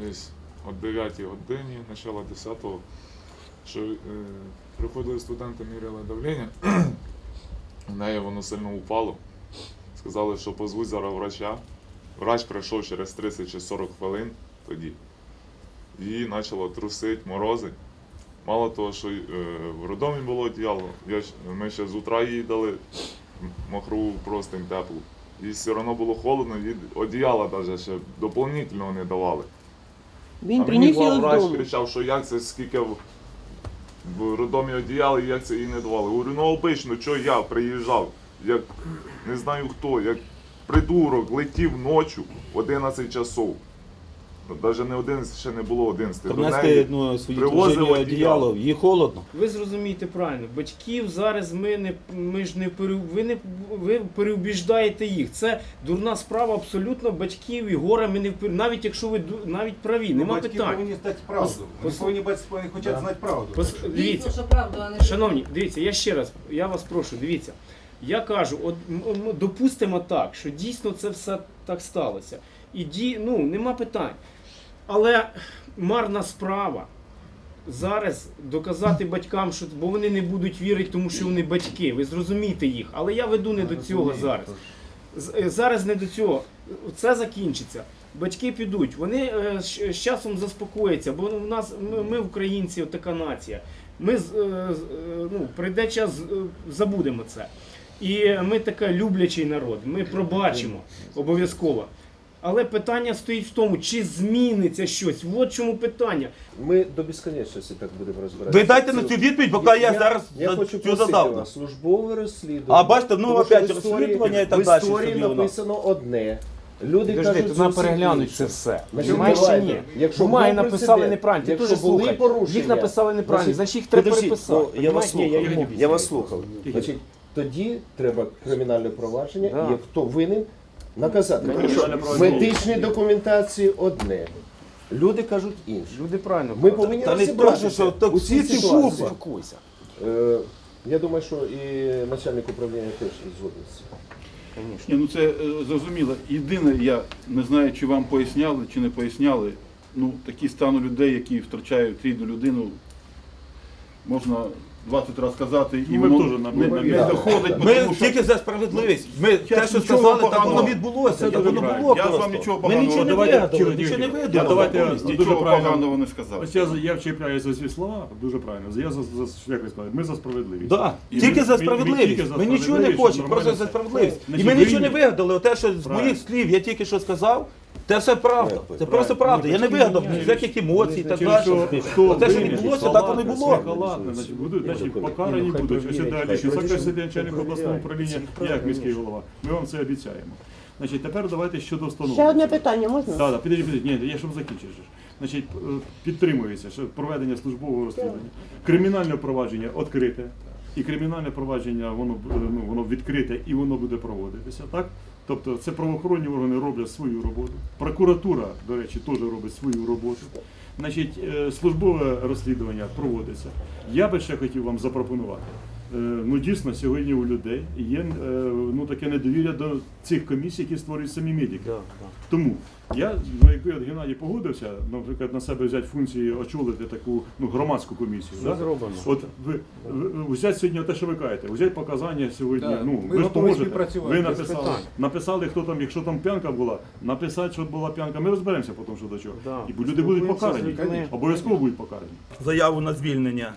десь о 9 годині, начало 10-го, що е, приходили студенти, міряли давлення, в неї воно сильно упало. Сказали, що позвуть зараз врача. Врач прийшов через 30 чи 40 хвилин тоді. Її почало трусити, морози. Мало того, що е, в роддомі було одіяло, я, ми ще з утра їй дали м- мокру простинь теплу. І все одно було холодно, їй одіяла навіть ще доповнительного не давали. Він а приніс мені його врач з дому. кричав, що як це, скільки в, в роддомі одіяли, як це їй не давали. Говорю, ну обично, що я приїжджав, як не знаю хто, як придурок летів ночі в 11 часов. Ну, Навіть не 11, ще не було 11. До Принести неї ну, свої привозили дружині одіяло. одіяло, їй холодно. Ви зрозумієте правильно, батьків зараз ми не ми ж не пере- ви не ви переубіждаєте їх. Це дурна справа абсолютно батьків і горе ми не впер- навіть якщо ви ду- навіть праві, нема Батьки питань. повинні знати правду. Вони пос- повинні бачити, вони хочуть знати правду. Пос- Дійсно, Дивіться, що правда, а не шановні, дивіться, я ще раз, я вас прошу, дивіться. Я кажу, от м- м- допустимо так, що дійсно це все так сталося. І ді, ну, нема питань. Але марна справа зараз доказати батькам, що бо вони не будуть вірити, тому що вони батьки. Ви зрозумієте їх. Але я веду не до цього зараз. Е, Зараз не до цього. Це закінчиться. Батьки підуть, вони е, з часом заспокояться, бо в нас ми, ми українці, така нація. Ми е, ну, прийде час, забудемо це. І ми така люблячий народ, ми пробачимо обов'язково. Але питання стоїть в тому, чи зміниться щось. От чому питання. Ми до безконечності так будемо розбиратися. Ви дайте на цю відповідь, поки я, зараз я за- хочу цю задав. вас, службове розслідування. А бачите, ну, опять розслідування і так В історії написано одне. Люди Підожди, кажуть, нам переглянуть це все. Значить, Понимаєш ні? Якщо Бумаги написали неправильно. Ти теж були слухай. порушення, Їх написали неправильно, значить, їх треба переписати. ну, я вас слухав. я- Я вас слухав. Значить, тоді треба кримінальне провадження, Да. і хто винен, наказати. Тому що медичні документації одне. Люди кажуть інше. Люди правильно. Ми повинні Та не розібратися то, що у цій ці ситуації. Успокойся. Е, Я думаю, що і начальник управління теж згоден з цим. Ні, ну це е, зрозуміло. Єдине, я не знаю, чи вам поясняли, чи не поясняли. Ну, такі стану людей, які втрачають рідну людину, можна 20 разів сказати, і Ми воно теж на- не, на- не доходить, Ми тому що тільки за справедливість. Ми те, що нічого сказали, так поганого. воно відбулося. Так воно правильно. було Я з просто. вами нічого Ми нічого не Давайте, вигадали, Кирило нічого не Юрійович, видумали. давайте я дуже Нічого правильно. поганого не сказав. Ось я, я вчіпляю за ці слова, дуже правильно. Я за, за як ви сказали, ми за справедливість. Да. І Тільки ми- за ми- ми справедливість. тільки за Ми нічого не справедливість, хочемо, щоб просто за нормально справедливість. І ми нічого не вигадали. Оте, що з моїх слів я тільки що сказав, це все правда. Це просто правда. Я не вигадав ніяких емоцій і так далі. Оте, що відбулося, так воно і було. халатне, значить, будуть, значить, покарані будуть. Ось далі, що перевірять. начальник обласного управління, як міський голова. Ми вам це обіцяємо. Значить, тепер давайте щодо встановлення. Ще одне питання можна? Так, так, підійдіть, підійдіть. Ні, я щоб закінчиш. Значить, е, підтримується що проведення службового розслідування. Кримінальне провадження відкрите. І кримінальне провадження воно, е, ну, воно відкрите і воно буде проводитися, так? Тобто це правоохоронні органи роблять свою роботу. Прокуратура, до речі, теж робить свою роботу. Значить, е, службове розслідування проводиться. Я би ще хотів вам запропонувати. Е, Ну дійсно, сьогодні у людей є е, ну, таке недовір'я до цих комісій, які створюють самі медики. Тому я, на яку от Геннадій погодився, наприклад, на себе взяти функції очолити таку ну, громадську комісію. Да? зроблено. От ви, ви, ви взяти сьогодні те, що ви кажете, взяти показання сьогодні. Да, Ну, ми ви ж поможете. Ви написали, написали, хто там, якщо там п'янка була, написати, що була п'янка. Ми розберемося потім, що до чого. Да. І люди будуть покарані. Обов'язково будуть покарані. заяву на звільнення.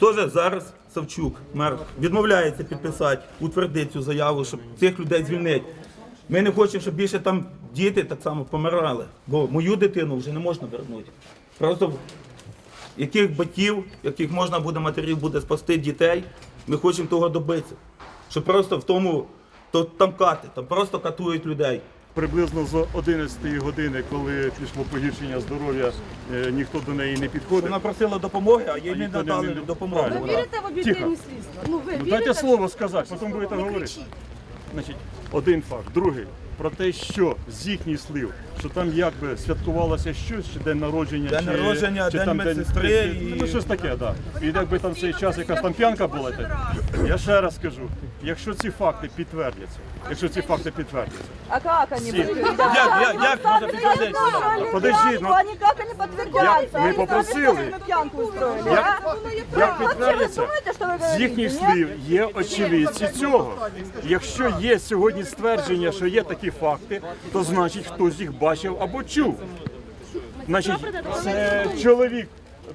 Теж зараз Савчук, мер, відмовляється підписати, утвердити цю заяву, щоб цих людей звільнити. Ми не хочемо, щоб більше там діти так само помирали, бо мою дитину вже не можна вернути. Просто яких батьків, яких можна буде матерів буде спасти дітей, ми хочемо того добитися. Щоб просто в тому, то там кати, там просто катують людей. Приблизно з 11 години, коли пішло погіршення здоров'я, е, ніхто до неї не підходив. Вона просила допомоги, а їй А не надали не- допомоги. Ви вірите в об'єктивність слідства? Ну, ви Ну, вірите? дайте слово сказати, потім будете говорити. Значить, один факт. Другий про те, що з їхніх слів, що там якби святкувалося щось, чи день народження, День чи, народження, чи день там медсестри день, і- ну щось таке, да. І якби там цей час якась там п'янка була, так, я ще раз скажу, якщо ці факти підтвердяться, якщо ці факти підтвердяться, А как они Все. подтверждаются? Як- як- як можна підтвердити? Подожди, ну, Они как они я- попросили. пьянку устроили, Як- а? як Ну, вообще, вы підтвердиться, думаете, что вы з говорите, їхніх нет? слів є очевидці цього. Якщо є сьогодні ствердження, що є такі факти, то значить хтось їх бачив або чув. Значить, це чоловік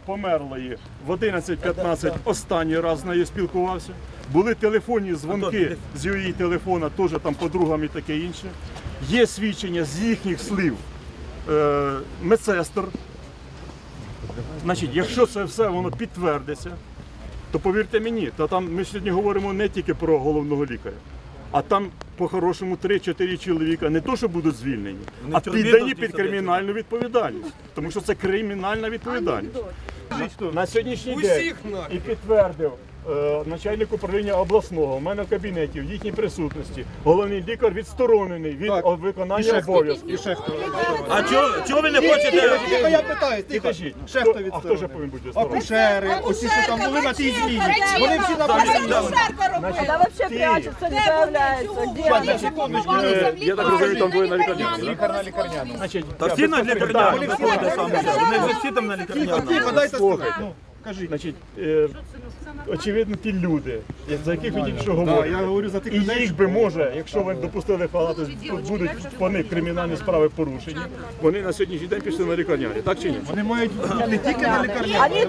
померлої в 11.15 останній раз з нею спілкувався. Були телефонні дзвонки з її телефона, теж там подругам і таке інше. Є свідчення з їхніх слів е, медсестер. Значить, якщо це все воно підтвердиться, то повірте мені, то там ми сьогодні говоримо не тільки про головного лікаря, а там по-хорошому 3-4 чоловіка не то, що будуть звільнені, а піддані під кримінальну відповідальність. Тому що це кримінальна відповідальність. На сьогоднішній день і підтвердив начальник управління обласного, у мене в кабінеті, в їхній присутності, головний лікар відсторонений від о, виконання обов'язків. А чого, чого ви не хочете? Тихо, я питаю, І тихо. кажіть, Ще хто- хто а хто відсторонений? ж повинен бути відсторонений? Акушери, оці, що там були на тій зміні. Вони всі на Да вообще Ті. прячутся, не появляются. Где они? Е, Я так розумію, там двоє на лікарняному. Лікар на лікарняному. Значить, Та всі на лікарняному, саме. Вони всі там на лікарняному. тихо, дайте Слухайте. слухати. Ну, кажіть. Значить, е, очевидно, ті люди, за яких ви тільки що говорите. я говорю за тих І людей, їх би може, якщо ви допустили халату, будуть по них кримінальні справи порушені. Вони на сьогоднішній день пішли на лікарняні, так чи ні? Вони мають не тільки на лікарняному. Они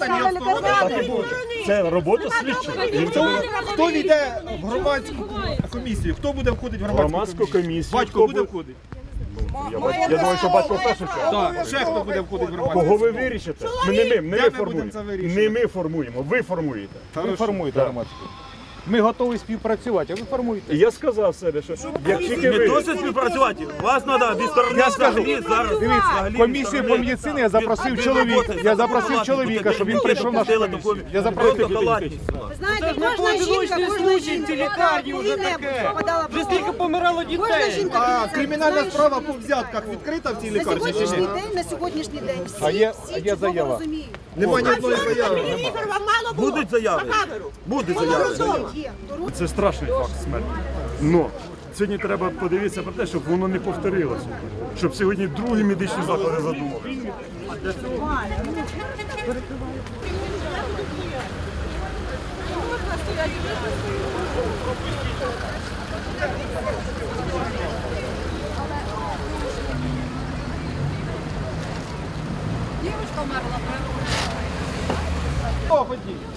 Нашли лікарняні. Це робота слідчого. І Хто, хто війде в громадську комісію? Хто буде входити в громадську Громадську комісію? комісію. Батько хто буде бу- входити? Я, думаю, що батько чергу. Так, ще хто буде входити в громадську Кого ви вирішите? Ми не ми, не ми формуємо. Не ми формуємо, ви формуєте. Ви формуєте громадську. Ми готові співпрацювати, а ви формуєте. І я сказав себе, що як тільки Не ви... досить співпрацювати. Вас треба відсторонити взагалі зараз. взагалі комісію по відсторонити. медицині я запросив чоловіка. Я запросив чоловіка, щоб він прийшов в нашу комісію. Я запросив просто халатність. Знаєте, кожна жінка, кожна жінка, вже таке. Вже стільки помирало дітей. Жінка, А дивіться, кримінальна знаєш, справа по взятках відкрита в цій На лікарні чи сьогоднішній ні? день, на сьогоднішній день всі, А є- всі а є чудово заява? розуміють. Немає ні одної заяви. Будуть заяви. Будуть заяви. Є. Це страшний факт смерті. Но сьогодні треба подивитися про те, щоб воно не повторилося. Щоб сьогодні другі медичні заклади задумали.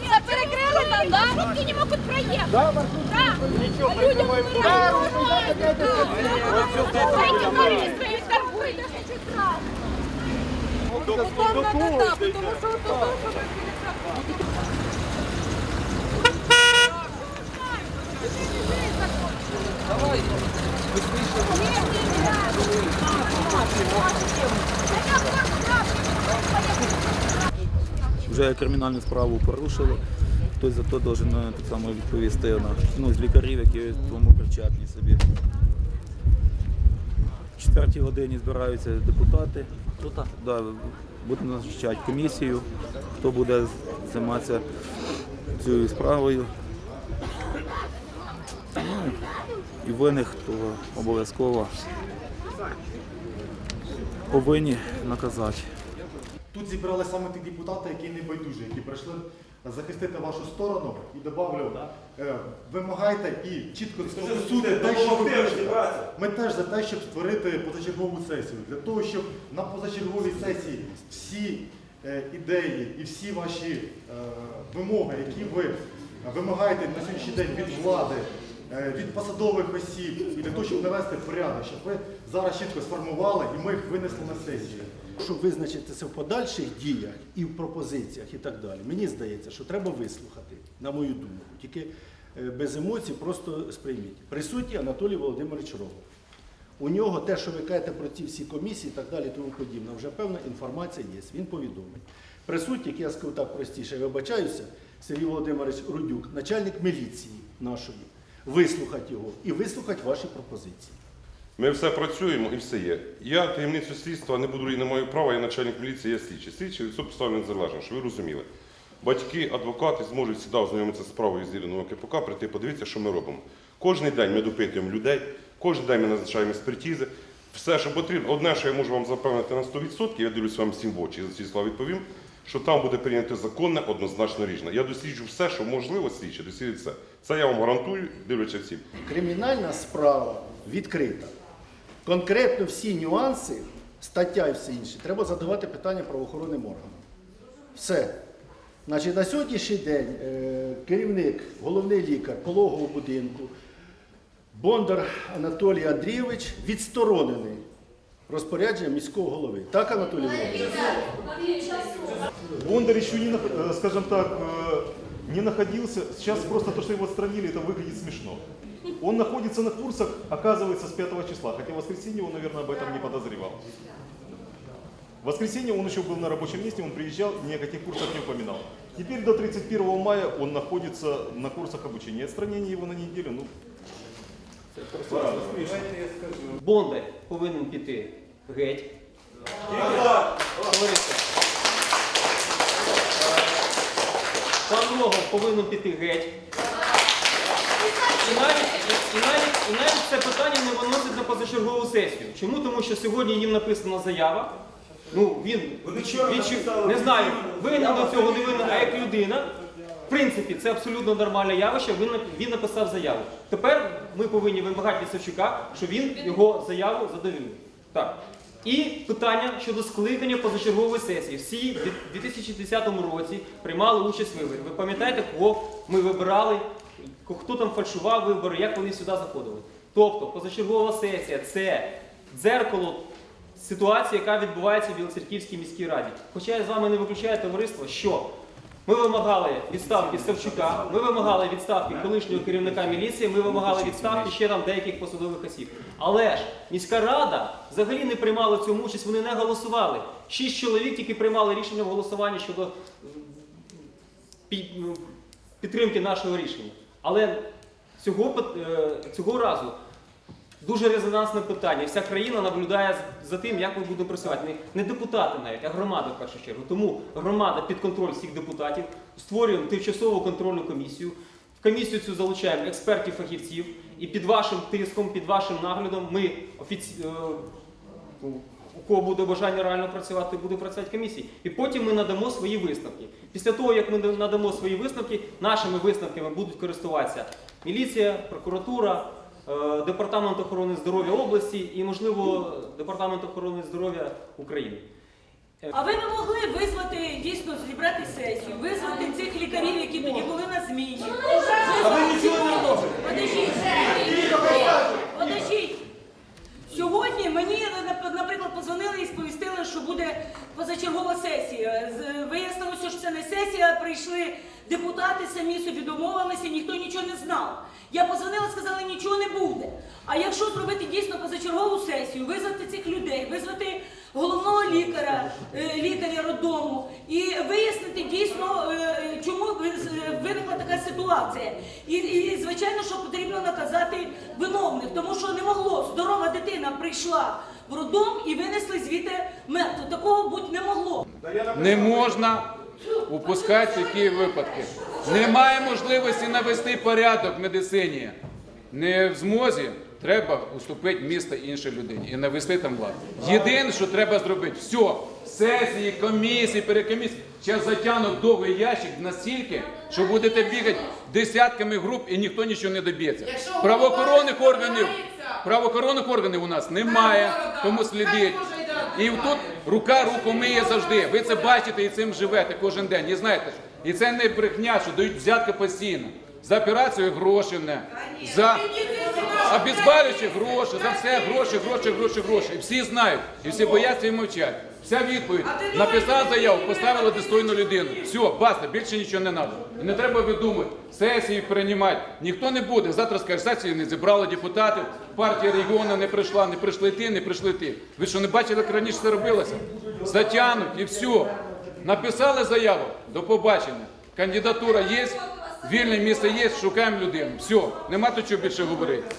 Це перекрили там, да? Руки не можуть проїхати. Да, да. А людям умирають. Дайте гроші свої торгуйте, що чуть Вже кримінальну справу порушили. Хтось за то должен е, так само відповісти на ну, з лікарів, які тому причетні собі. В четвертій годині збираються депутати. Да, будуть назначати комісію, хто буде займатися цією справою. Ну, і винних, то обов'язково повинні наказати. Тут зібрали саме ті депутати, які не байдужі, які прийшли захистити вашу сторону і добавлю, е, вимагайте і чітко фокусуйте те, що ви хочете. Ми теж за те, щоб створити позачергову сесію. Для того, щоб на позачерговій сесії всі е, ідеї і всі ваші е, вимоги, які ви вимагаєте на сьогоднішній день від влади, від посадових осіб, і для того, щоб навести порядок, щоб ви зараз чітко сформували і ми їх винесли на сесію. Щоб визначитися в подальших діях і в пропозиціях і так далі, мені здається, що треба вислухати, на мою думку. Тільки е, без емоцій просто сприйміть. Присутній Анатолій Володимирович Рогов. У нього те, що ви кажете про ці всі комісії і так далі, тому подібне, вже певна інформація є, він повідомить. Присутній, як я скажу так простіше, вибачаюся, Сергій Володимирович Рудюк, начальник міліції нашої, вислухати його і вислухати ваші пропозиції. Ми все працюємо і все є. Я таємницю слідства не буду і не маю права, я начальник міліції, я слідчий. Слідчий від цього поставлений незалежно, щоб ви розуміли. батьки, адвокати зможуть сюди ознайомитися з справою з Іриною КПК, прийти подивитися, що ми робимо. Кожен день ми допитуємо людей, кожен день ми назначаємо експертизи. Все, що потрібно, одне, що я можу вам запевнити на 100%, я дивлюсь вам всім в очі, за ці слова відповім, що там буде прийнято законне, однозначно рішення. Я досліджу все, що можливо слідче, досліджу все. Це я вам гарантую, дивлячись всім. Кримінальна справа відкрита. Конкретно всі нюанси, стаття і все інше, треба задавати питання правоохоронним органам. Все. Значить, на сьогоднішній день е, керівник, головний лікар пологового будинку Бондар Анатолій Андрійович відсторонений розпорядженням міського голови. Так, Анатолій Володимирович? Бондар еще не, э, скажем так, э, не находился. Сейчас просто то, что его отстранили, это выглядит смешно. Он находится на курсах, оказывается, с 5 числа, хотя в воскресенье он, наверное, об этом не подозревал. В воскресенье он еще был на рабочем месте, он приезжал, ни о каких курсах не упоминал. Теперь до 31 мая он находится на курсах обучения. Отстранение его на неделю, ну, Бондар повинен піти геть. Товариство. Пан Рогов повинен піти геть. І навіть, і, навіть, і навіть це питання не виносить на позачергову сесію. Чому? Тому що сьогодні їм написана заява. Ну, він, він чи- не знаю, винен до цього не винен, а як людина. В принципі, це абсолютно нормальне явище, він, нап- він написав заяву. Тепер ми повинні вимагати від Савчука, що він його заяву задовільнив. Так. І питання щодо скликання позачергової сесії. Всі в 2010 році приймали участь в. Ви пам'ятаєте, кого ми вибирали, хто там фальшував вибори, як вони сюди заходили? Тобто позачергова сесія це дзеркало ситуації, яка відбувається в Білоцерківській міській раді. Хоча я з вами не виключаю товариство, що ми вимагали відставки Савчука, ми вимагали відставки колишнього керівника міліції, ми вимагали відставки ще там деяких посадових осіб. Але ж міська рада взагалі не приймала в цьому участь, вони не голосували. Шість чоловік тільки приймали рішення в голосуванні щодо підтримки нашого рішення. Але цього, е, цього разу дуже резонансне питання. Вся країна наблюдає за тим, як ми будемо працювати. Не, депутати навіть, а громада в першу чергу. Тому громада під контроль всіх депутатів. Створюємо тимчасову контрольну комісію. В комісію цю залучаємо експертів, фахівців. І під вашим тиском, під вашим наглядом ми офіці... е, ну, у кого буде бажання реально працювати, буде працювати комісії. І потім ми надамо свої висновки. Після того, як ми надамо свої висновки, нашими висновками будуть користуватися міліція, прокуратура, департамент охорони здоров'я області і, можливо, департамент охорони здоров'я України. А ви не могли визвати дійсно зібрати сесію, визвати цих лікарів, які тоді були на зміні. А ви нічого не. Подождіть. Подождіть. Сьогодні мені, наприклад, позвонили і сповістили, що буде позачергова сесія. Вияснилося, що це не сесія, прийшли депутати, самі собі домовилися, ніхто нічого не знав. Я позвонила, сказали, нічого не буде. А якщо зробити дійсно позачергову сесію, визвати цих людей, визвати головного лікаря, е, лікаря роддому і вияснити дійсно, е, чому виникла така ситуація. І, і звичайно, що потрібно наказати виновних, тому що не могло здорова дитина прийшла в роддом і винесли звідти мертву. Такого бути не могло. Не можна упускати такі випадки. Немає можливості навести порядок в медицині. Не в змозі. Треба уступити місто іншій людині і навести там владу. Єдине, що треба зробити, все, сесії, комісії, перекомісії. Зараз затягнуть довгий ящик настільки, що будете бігати десятками груп і ніхто нічого не доб'ється. Правоохоронних органів, правоохоронних органів у нас немає, тому слідить. І тут рука руку миє завжди. Ви це бачите і цим живете кожен день. І знаєте, і це не брехня, що дають взятки постійно. За операцію гроші не. За обезболюючі гроші, за все гроші, гроші, гроші, гроші. І всі знають, і всі бояться і мовчать. Вся відповідь. Написав заяву, поставили достойну людину. Все, баста, більше нічого не треба. І не треба видумати, сесії приймати. Ніхто не буде. Завтра скаже, сесії не зібрали депутатів, партія регіону не прийшла, не прийшли ті, не прийшли ті. Ви що не бачили, як раніше це робилося? Затягнуть і все. Написали заяву, до побачення. Кандидатура є, вільне місце є, шукаємо людину. Все, нема тут чого більше говорити.